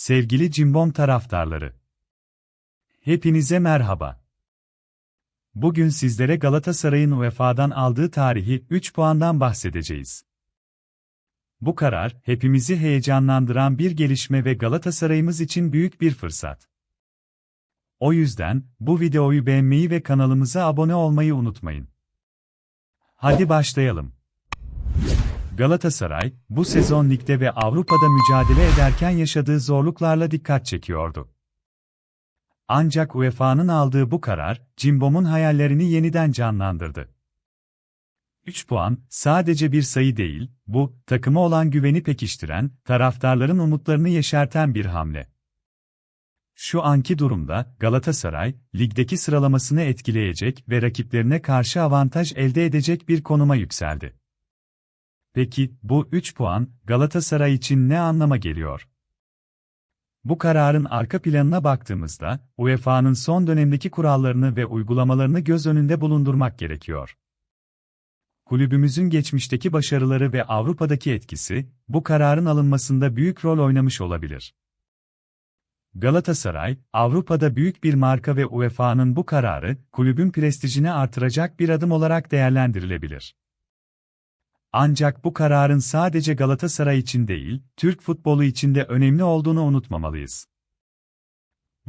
Sevgili Cimbom taraftarları. Hepinize merhaba. Bugün sizlere Galatasaray'ın UEFA'dan aldığı tarihi 3 puandan bahsedeceğiz. Bu karar, hepimizi heyecanlandıran bir gelişme ve Galatasaray'ımız için büyük bir fırsat. O yüzden, bu videoyu beğenmeyi ve kanalımıza abone olmayı unutmayın. Hadi başlayalım. Galatasaray, bu sezon ligde ve Avrupa'da mücadele ederken yaşadığı zorluklarla dikkat çekiyordu. Ancak UEFA'nın aldığı bu karar, Cimbom'un hayallerini yeniden canlandırdı. 3 puan, sadece bir sayı değil, bu, takıma olan güveni pekiştiren, taraftarların umutlarını yeşerten bir hamle. Şu anki durumda, Galatasaray, ligdeki sıralamasını etkileyecek ve rakiplerine karşı avantaj elde edecek bir konuma yükseldi. Peki, bu 3 puan, Galatasaray için ne anlama geliyor? Bu kararın arka planına baktığımızda, UEFA'nın son dönemdeki kurallarını ve uygulamalarını göz önünde bulundurmak gerekiyor. Kulübümüzün geçmişteki başarıları ve Avrupa'daki etkisi, bu kararın alınmasında büyük rol oynamış olabilir. Galatasaray, Avrupa'da büyük bir marka ve UEFA'nın bu kararı, kulübün prestijini artıracak bir adım olarak değerlendirilebilir. Ancak bu kararın sadece Galatasaray için değil, Türk futbolu için de önemli olduğunu unutmamalıyız.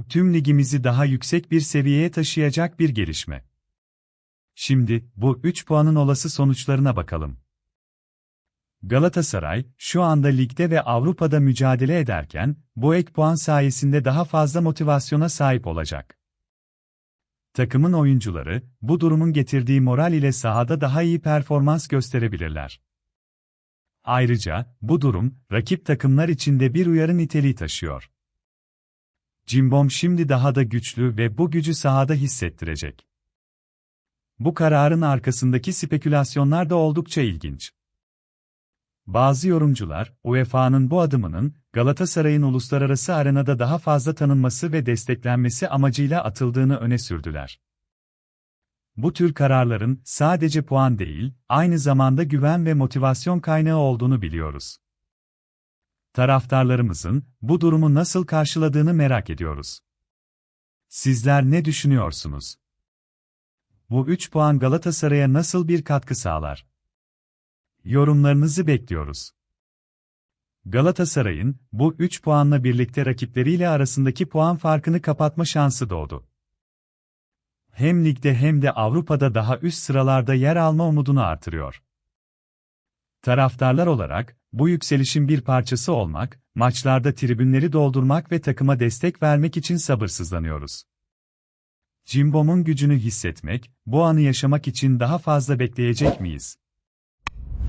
Tüm ligimizi daha yüksek bir seviyeye taşıyacak bir gelişme. Şimdi, bu 3 puanın olası sonuçlarına bakalım. Galatasaray, şu anda ligde ve Avrupa'da mücadele ederken, bu ek puan sayesinde daha fazla motivasyona sahip olacak. Takımın oyuncuları, bu durumun getirdiği moral ile sahada daha iyi performans gösterebilirler. Ayrıca, bu durum, rakip takımlar için de bir uyarı niteliği taşıyor. Cimbom şimdi daha da güçlü ve bu gücü sahada hissettirecek. Bu kararın arkasındaki spekülasyonlar da oldukça ilginç. Bazı yorumcular, UEFA'nın bu adımının, Galatasaray'ın uluslararası arenada daha fazla tanınması ve desteklenmesi amacıyla atıldığını öne sürdüler. Bu tür kararların sadece puan değil, aynı zamanda güven ve motivasyon kaynağı olduğunu biliyoruz. Taraftarlarımızın bu durumu nasıl karşıladığını merak ediyoruz. Sizler ne düşünüyorsunuz? Bu 3 puan Galatasaray'a nasıl bir katkı sağlar? Yorumlarınızı bekliyoruz. Galatasaray'ın bu 3 puanla birlikte rakipleriyle arasındaki puan farkını kapatma şansı doğdu. Hem ligde hem de Avrupa'da daha üst sıralarda yer alma umudunu artırıyor. Taraftarlar olarak bu yükselişin bir parçası olmak, maçlarda tribünleri doldurmak ve takıma destek vermek için sabırsızlanıyoruz. Cimbom'un gücünü hissetmek, bu anı yaşamak için daha fazla bekleyecek miyiz?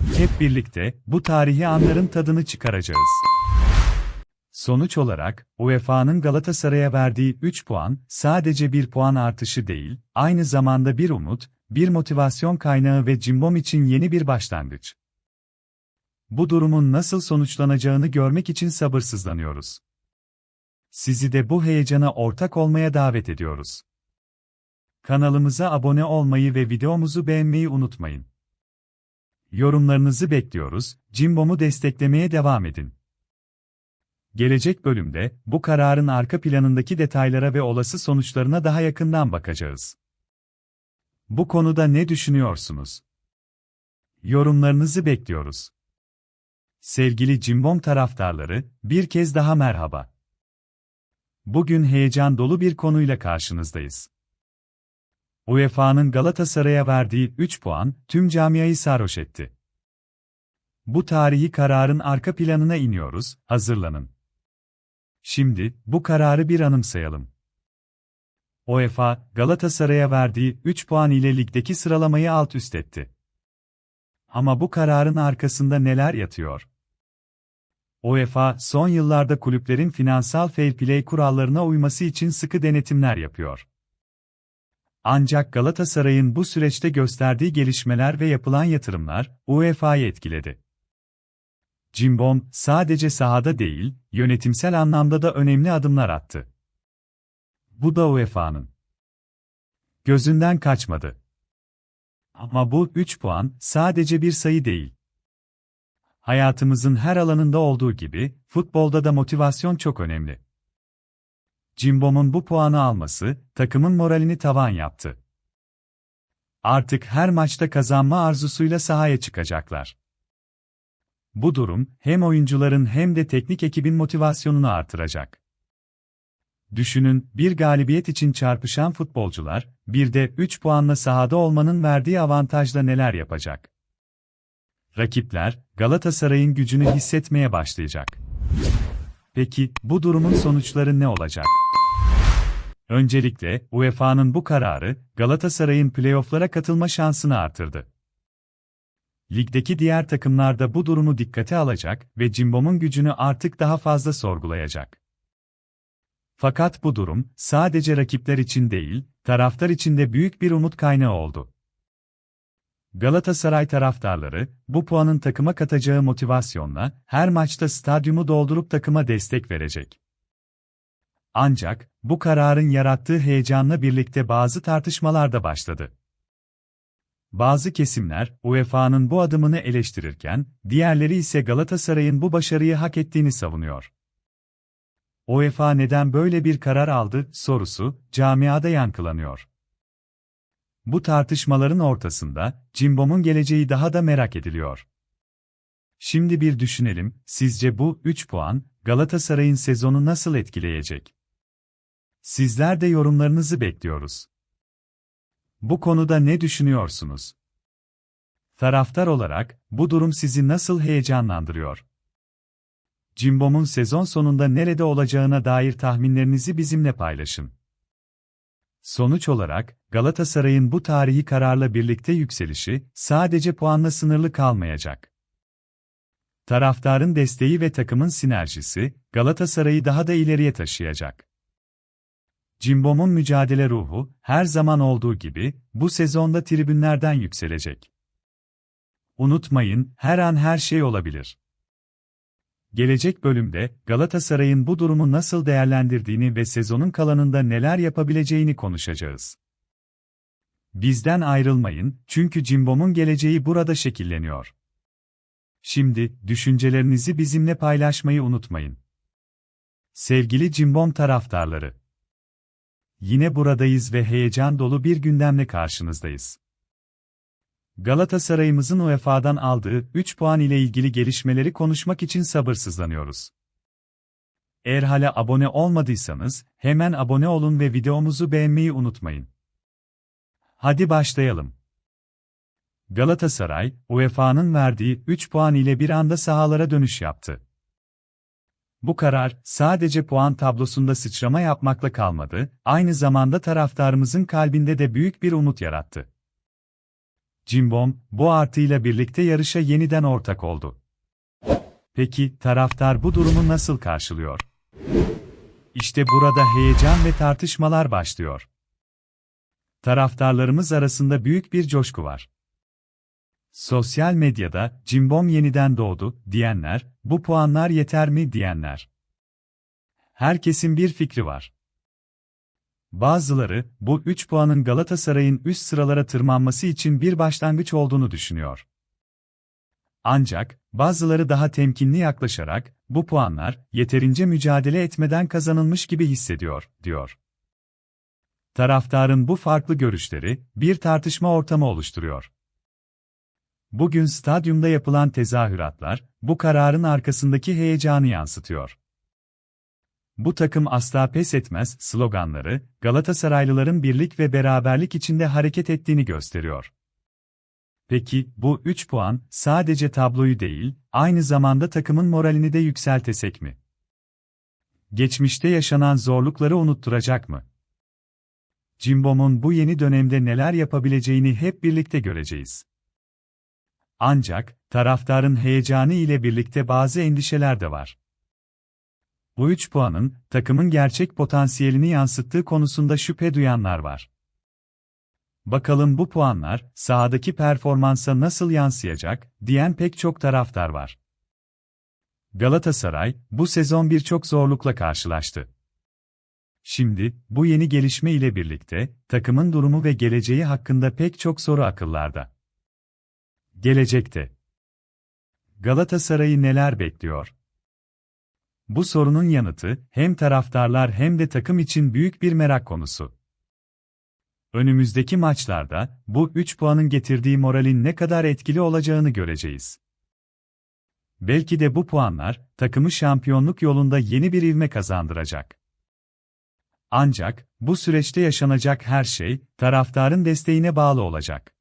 Hep birlikte bu tarihi anların tadını çıkaracağız. Sonuç olarak, UEFA'nın Galatasaray'a verdiği 3 puan, sadece bir puan artışı değil, aynı zamanda bir umut, bir motivasyon kaynağı ve Cimbom için yeni bir başlangıç. Bu durumun nasıl sonuçlanacağını görmek için sabırsızlanıyoruz. Sizi de bu heyecana ortak olmaya davet ediyoruz. Kanalımıza abone olmayı ve videomuzu beğenmeyi unutmayın. Yorumlarınızı bekliyoruz, Cimbom'u desteklemeye devam edin. Gelecek bölümde, bu kararın arka planındaki detaylara ve olası sonuçlarına daha yakından bakacağız. Bu konuda ne düşünüyorsunuz? Yorumlarınızı bekliyoruz. Sevgili Cimbom taraftarları, bir kez daha merhaba. Bugün heyecan dolu bir konuyla karşınızdayız. UEFA'nın Galatasaray'a verdiği 3 puan tüm camiayı sarhoş etti. Bu tarihi kararın arka planına iniyoruz, hazırlanın. Şimdi bu kararı bir anımsayalım. UEFA, Galatasaray'a verdiği 3 puan ile ligdeki sıralamayı alt üst etti. Ama bu kararın arkasında neler yatıyor? UEFA, son yıllarda kulüplerin finansal fair play kurallarına uyması için sıkı denetimler yapıyor. Ancak Galatasaray'ın bu süreçte gösterdiği gelişmeler ve yapılan yatırımlar UEFA'yı etkiledi. Cimbom sadece sahada değil, yönetimsel anlamda da önemli adımlar attı. Bu da UEFA'nın gözünden kaçmadı. Ama bu 3 puan sadece bir sayı değil. Hayatımızın her alanında olduğu gibi, futbolda da motivasyon çok önemli. Cimbom'un bu puanı alması, takımın moralini tavan yaptı. Artık her maçta kazanma arzusuyla sahaya çıkacaklar. Bu durum, hem oyuncuların hem de teknik ekibin motivasyonunu artıracak. Düşünün, bir galibiyet için çarpışan futbolcular, bir de 3 puanla sahada olmanın verdiği avantajla neler yapacak? Rakipler, Galatasaray'ın gücünü hissetmeye başlayacak. Peki, bu durumun sonuçları ne olacak? Öncelikle, UEFA'nın bu kararı, Galatasaray'ın playofflara katılma şansını artırdı. Ligdeki diğer takımlar da bu durumu dikkate alacak ve Cimbom'un gücünü artık daha fazla sorgulayacak. Fakat bu durum, sadece rakipler için değil, taraftar için de büyük bir umut kaynağı oldu. Galatasaray taraftarları, bu puanın takıma katacağı motivasyonla, her maçta stadyumu doldurup takıma destek verecek. Ancak, bu kararın yarattığı heyecanla birlikte bazı tartışmalar da başladı. Bazı kesimler, UEFA'nın bu adımını eleştirirken, diğerleri ise Galatasaray'ın bu başarıyı hak ettiğini savunuyor. UEFA neden böyle bir karar aldı sorusu, camiada yankılanıyor. Bu tartışmaların ortasında, Cimbom'un geleceği daha da merak ediliyor. Şimdi bir düşünelim, sizce bu 3 puan, Galatasaray'ın sezonu nasıl etkileyecek? Sizler de yorumlarınızı bekliyoruz. Bu konuda ne düşünüyorsunuz? Taraftar olarak, bu durum sizi nasıl heyecanlandırıyor? Cimbom'un sezon sonunda nerede olacağına dair tahminlerinizi bizimle paylaşın. Sonuç olarak, Galatasaray'ın bu tarihi kararla birlikte yükselişi, sadece puanla sınırlı kalmayacak. Taraftarın desteği ve takımın sinerjisi, Galatasaray'ı daha da ileriye taşıyacak. Cimbom'un mücadele ruhu, her zaman olduğu gibi, bu sezonda tribünlerden yükselecek. Unutmayın, her an her şey olabilir. Gelecek bölümde, Galatasaray'ın bu durumu nasıl değerlendirdiğini ve sezonun kalanında neler yapabileceğini konuşacağız. Bizden ayrılmayın, çünkü Cimbom'un geleceği burada şekilleniyor. Şimdi, düşüncelerinizi bizimle paylaşmayı unutmayın. Sevgili Cimbom taraftarları, Yine buradayız ve heyecan dolu bir gündemle karşınızdayız. Galatasaray'ımızın UEFA'dan aldığı 3 puan ile ilgili gelişmeleri konuşmak için sabırsızlanıyoruz. Eğer hala abone olmadıysanız, hemen abone olun ve videomuzu beğenmeyi unutmayın. Hadi başlayalım. Galatasaray, UEFA'nın verdiği 3 puan ile bir anda sahalara dönüş yaptı. Bu karar, sadece puan tablosunda sıçrama yapmakla kalmadı, aynı zamanda taraftarımızın kalbinde de büyük bir umut yarattı. Cimbom, bu artıyla birlikte yarışa yeniden ortak oldu. Peki, taraftar bu durumu nasıl karşılıyor? İşte burada heyecan ve tartışmalar başlıyor. Taraftarlarımız arasında büyük bir coşku var. Sosyal medyada, Cimbom yeniden doğdu, diyenler, bu puanlar yeter mi diyenler. Herkesin bir fikri var. Bazıları, bu 3 puanın Galatasaray'ın üst sıralara tırmanması için bir başlangıç olduğunu düşünüyor. Ancak, bazıları daha temkinli yaklaşarak, bu puanlar, yeterince mücadele etmeden kazanılmış gibi hissediyor, diyor. Taraftarın bu farklı görüşleri, bir tartışma ortamı oluşturuyor. Bugün stadyumda yapılan tezahüratlar, bu kararın arkasındaki heyecanı yansıtıyor. Bu takım asla pes etmez sloganları, Galatasaraylıların birlik ve beraberlik içinde hareket ettiğini gösteriyor. Peki, bu 3 puan, sadece tabloyu değil, aynı zamanda takımın moralini de yükseltesek mi? Geçmişte yaşanan zorlukları unutturacak mı? Cimbom'un bu yeni dönemde neler yapabileceğini hep birlikte göreceğiz. Ancak, taraftarın heyecanı ile birlikte bazı endişeler de var. Bu 3 puanın, takımın gerçek potansiyelini yansıttığı konusunda şüphe duyanlar var. Bakalım bu puanlar, sahadaki performansa nasıl yansıyacak, diyen pek çok taraftar var. Galatasaray, bu sezon birçok zorlukla karşılaştı. Şimdi, bu yeni gelişme ile birlikte, takımın durumu ve geleceği hakkında pek çok soru akıllarda. Gelecekte Galatasaray'ı neler bekliyor? Bu sorunun yanıtı hem taraftarlar hem de takım için büyük bir merak konusu. Önümüzdeki maçlarda bu 3 puanın getirdiği moralin ne kadar etkili olacağını göreceğiz. Belki de bu puanlar takımı şampiyonluk yolunda yeni bir ivme kazandıracak. Ancak bu süreçte yaşanacak her şey taraftarın desteğine bağlı olacak.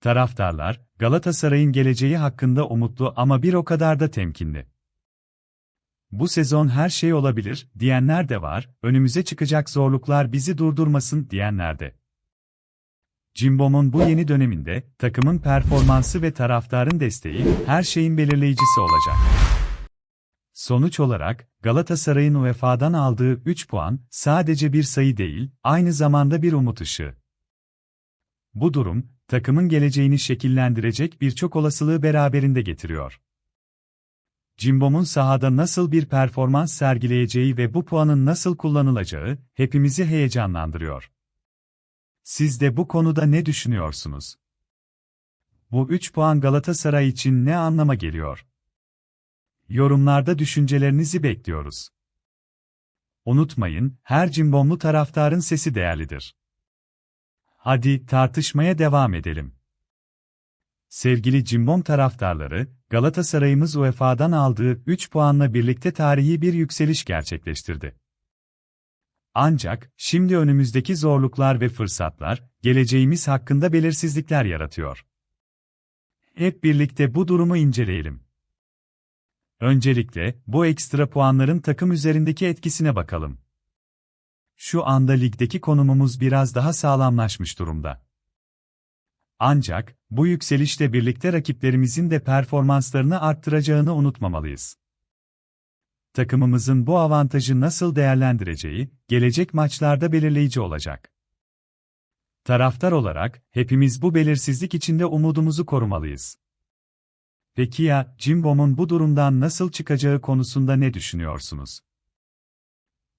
Taraftarlar Galatasaray'ın geleceği hakkında umutlu ama bir o kadar da temkinli. Bu sezon her şey olabilir diyenler de var, önümüze çıkacak zorluklar bizi durdurmasın diyenler de. Cimbom'un bu yeni döneminde takımın performansı ve taraftarın desteği her şeyin belirleyicisi olacak. Sonuç olarak Galatasaray'ın UEFA'dan aldığı 3 puan sadece bir sayı değil, aynı zamanda bir umut ışığı. Bu durum takımın geleceğini şekillendirecek birçok olasılığı beraberinde getiriyor. Cimbom'un sahada nasıl bir performans sergileyeceği ve bu puanın nasıl kullanılacağı hepimizi heyecanlandırıyor. Siz de bu konuda ne düşünüyorsunuz? Bu 3 puan Galatasaray için ne anlama geliyor? Yorumlarda düşüncelerinizi bekliyoruz. Unutmayın, her cimbomlu taraftarın sesi değerlidir. Hadi tartışmaya devam edelim. Sevgili cimbom taraftarları, Galatasaray'ımız UEFA'dan aldığı 3 puanla birlikte tarihi bir yükseliş gerçekleştirdi. Ancak, şimdi önümüzdeki zorluklar ve fırsatlar, geleceğimiz hakkında belirsizlikler yaratıyor. Hep birlikte bu durumu inceleyelim. Öncelikle, bu ekstra puanların takım üzerindeki etkisine bakalım. Şu anda ligdeki konumumuz biraz daha sağlamlaşmış durumda. Ancak, bu yükselişle birlikte rakiplerimizin de performanslarını arttıracağını unutmamalıyız. Takımımızın bu avantajı nasıl değerlendireceği, gelecek maçlarda belirleyici olacak. Taraftar olarak, hepimiz bu belirsizlik içinde umudumuzu korumalıyız. Peki ya, Cimbom'un bu durumdan nasıl çıkacağı konusunda ne düşünüyorsunuz?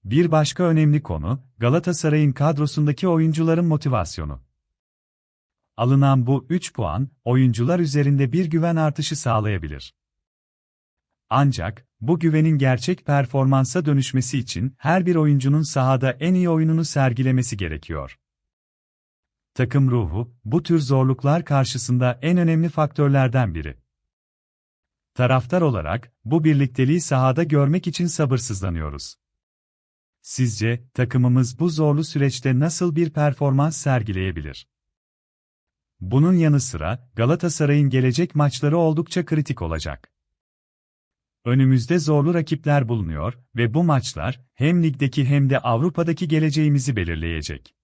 Bir başka önemli konu, Galatasaray'ın kadrosundaki oyuncuların motivasyonu. Alınan bu 3 puan, oyuncular üzerinde bir güven artışı sağlayabilir. Ancak, bu güvenin gerçek performansa dönüşmesi için her bir oyuncunun sahada en iyi oyununu sergilemesi gerekiyor. Takım ruhu, bu tür zorluklar karşısında en önemli faktörlerden biri. Taraftar olarak, bu birlikteliği sahada görmek için sabırsızlanıyoruz. Sizce, takımımız bu zorlu süreçte nasıl bir performans sergileyebilir? Bunun yanı sıra, Galatasaray'ın gelecek maçları oldukça kritik olacak. Önümüzde zorlu rakipler bulunuyor ve bu maçlar, hem ligdeki hem de Avrupa'daki geleceğimizi belirleyecek.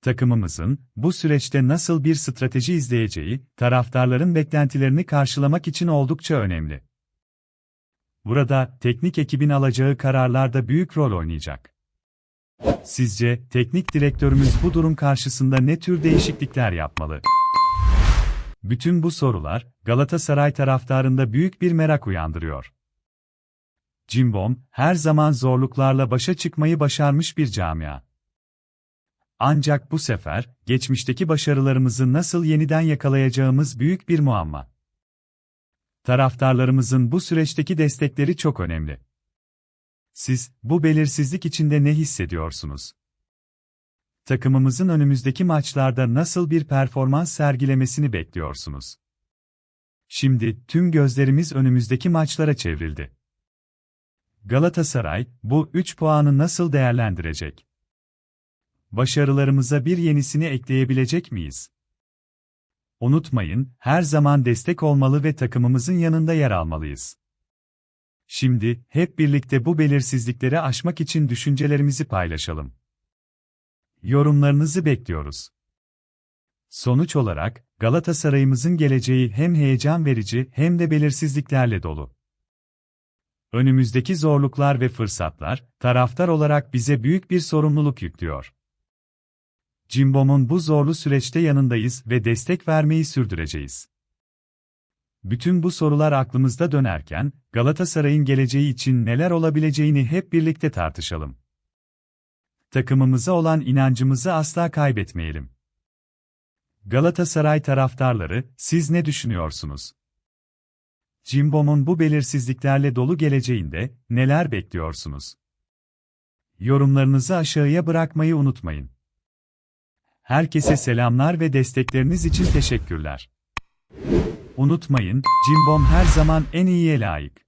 Takımımızın, bu süreçte nasıl bir strateji izleyeceği, taraftarların beklentilerini karşılamak için oldukça önemli. Burada, teknik ekibin alacağı kararlar da büyük rol oynayacak. Sizce, teknik direktörümüz bu durum karşısında ne tür değişiklikler yapmalı? Bütün bu sorular, Galatasaray taraftarında büyük bir merak uyandırıyor. Cimbom, her zaman zorluklarla başa çıkmayı başarmış bir camia. Ancak bu sefer, geçmişteki başarılarımızı nasıl yeniden yakalayacağımız büyük bir muamma. Taraftarlarımızın bu süreçteki destekleri çok önemli. Siz, bu belirsizlik içinde ne hissediyorsunuz? Takımımızın önümüzdeki maçlarda nasıl bir performans sergilemesini bekliyorsunuz? Şimdi, tüm gözlerimiz önümüzdeki maçlara çevrildi. Galatasaray, bu 3 puanı nasıl değerlendirecek? Başarılarımıza bir yenisini ekleyebilecek miyiz? Unutmayın, her zaman destek olmalı ve takımımızın yanında yer almalıyız. Şimdi, hep birlikte bu belirsizlikleri aşmak için düşüncelerimizi paylaşalım. Yorumlarınızı bekliyoruz. Sonuç olarak, Galatasaray'ımızın geleceği hem heyecan verici hem de belirsizliklerle dolu. Önümüzdeki zorluklar ve fırsatlar, taraftar olarak bize büyük bir sorumluluk yüklüyor. Cimbom'un bu zorlu süreçte yanındayız ve destek vermeyi sürdüreceğiz. Bütün bu sorular aklımızda dönerken, Galatasaray'ın geleceği için neler olabileceğini hep birlikte tartışalım. Takımımıza olan inancımızı asla kaybetmeyelim. Galatasaray taraftarları, siz ne düşünüyorsunuz? Cimbom'un bu belirsizliklerle dolu geleceğinde neler bekliyorsunuz? Yorumlarınızı aşağıya bırakmayı unutmayın. Herkese selamlar ve destekleriniz için teşekkürler. Unutmayın, Cimbom her zaman en iyiye layık.